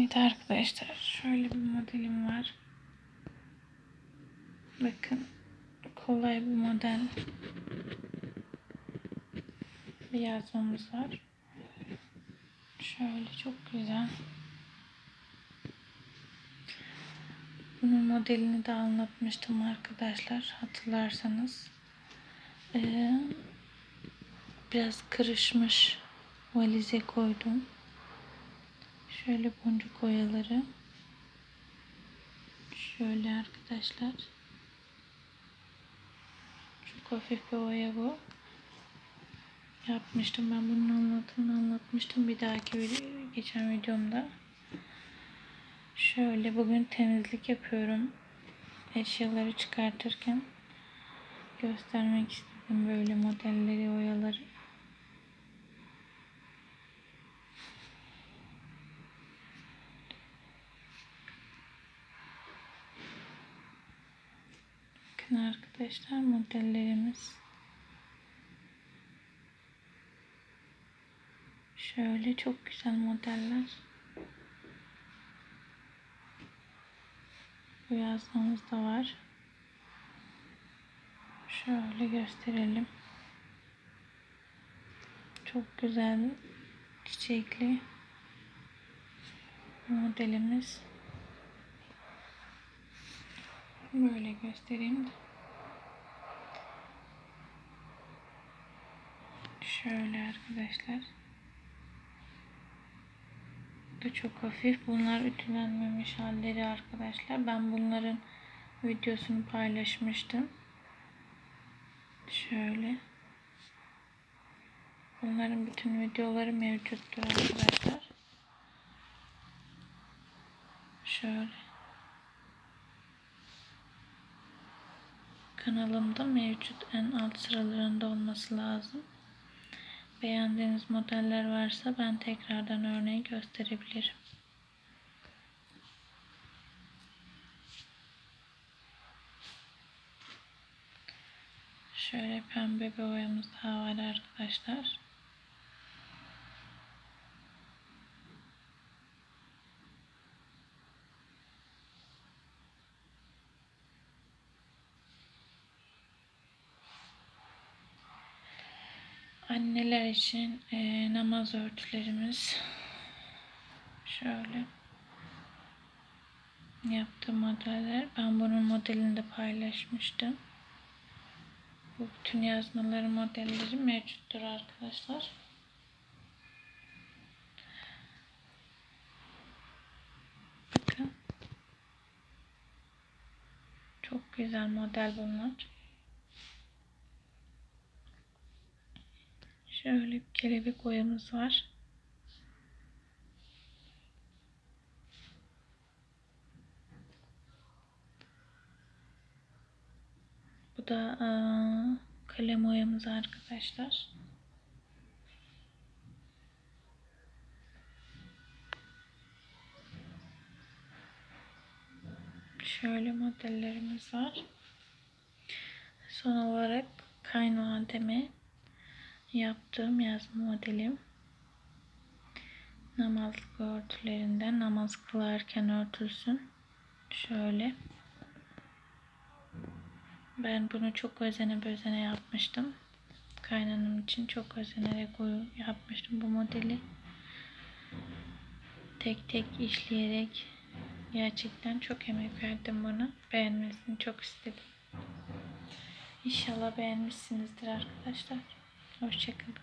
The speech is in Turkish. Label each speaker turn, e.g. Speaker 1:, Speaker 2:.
Speaker 1: Evet arkadaşlar şöyle bir modelim var. Bakın kolay bir model. Bir yazmamız var. Şöyle çok güzel. Bunun modelini de anlatmıştım arkadaşlar hatırlarsanız. Ee, biraz kırışmış valize koydum. Şöyle boncuk oyaları. Şöyle arkadaşlar. Çok hafif bir oya bu. Yapmıştım ben bunun anlatımını anlatmıştım bir dahaki video, geçen videomda. Şöyle bugün temizlik yapıyorum. Eşyaları çıkartırken göstermek istedim böyle modelleri, oyaları. Bakın arkadaşlar modellerimiz. Şöyle çok güzel modeller. Bu yazmamız da var. Şöyle gösterelim. Çok güzel çiçekli modelimiz. Böyle göstereyim de. Şöyle arkadaşlar. Bu çok hafif. Bunlar ütülenmemiş halleri arkadaşlar. Ben bunların videosunu paylaşmıştım. Şöyle. Bunların bütün videoları mevcuttur arkadaşlar. Şöyle. Kanalımda mevcut en alt sıralarında olması lazım. Beğendiğiniz modeller varsa ben tekrardan örneği gösterebilirim. Şöyle pembe bir boyamız daha var arkadaşlar. Anneler için e, namaz örtülerimiz şöyle yaptığım modeller. Ben bunun modelini de paylaşmıştım. Bu bütün yazmaları modelleri mevcuttur arkadaşlar. Bakın. Çok güzel model bunlar. Şöyle bir kelebek boyamız var. Bu da aa, kalem oyamız arkadaşlar. Şöyle modellerimiz var. Son olarak kayınvalideme yaptığım yazma modelim. Namazlık örtülerinden namaz kılarken örtülsün. Şöyle. Ben bunu çok özene bezene yapmıştım. Kaynanım için çok özenerek yapmıştım bu modeli. Tek tek işleyerek gerçekten çok emek verdim buna. Beğenmesini çok istedim. İnşallah beğenmişsinizdir arkadaşlar. Hoşçakalın.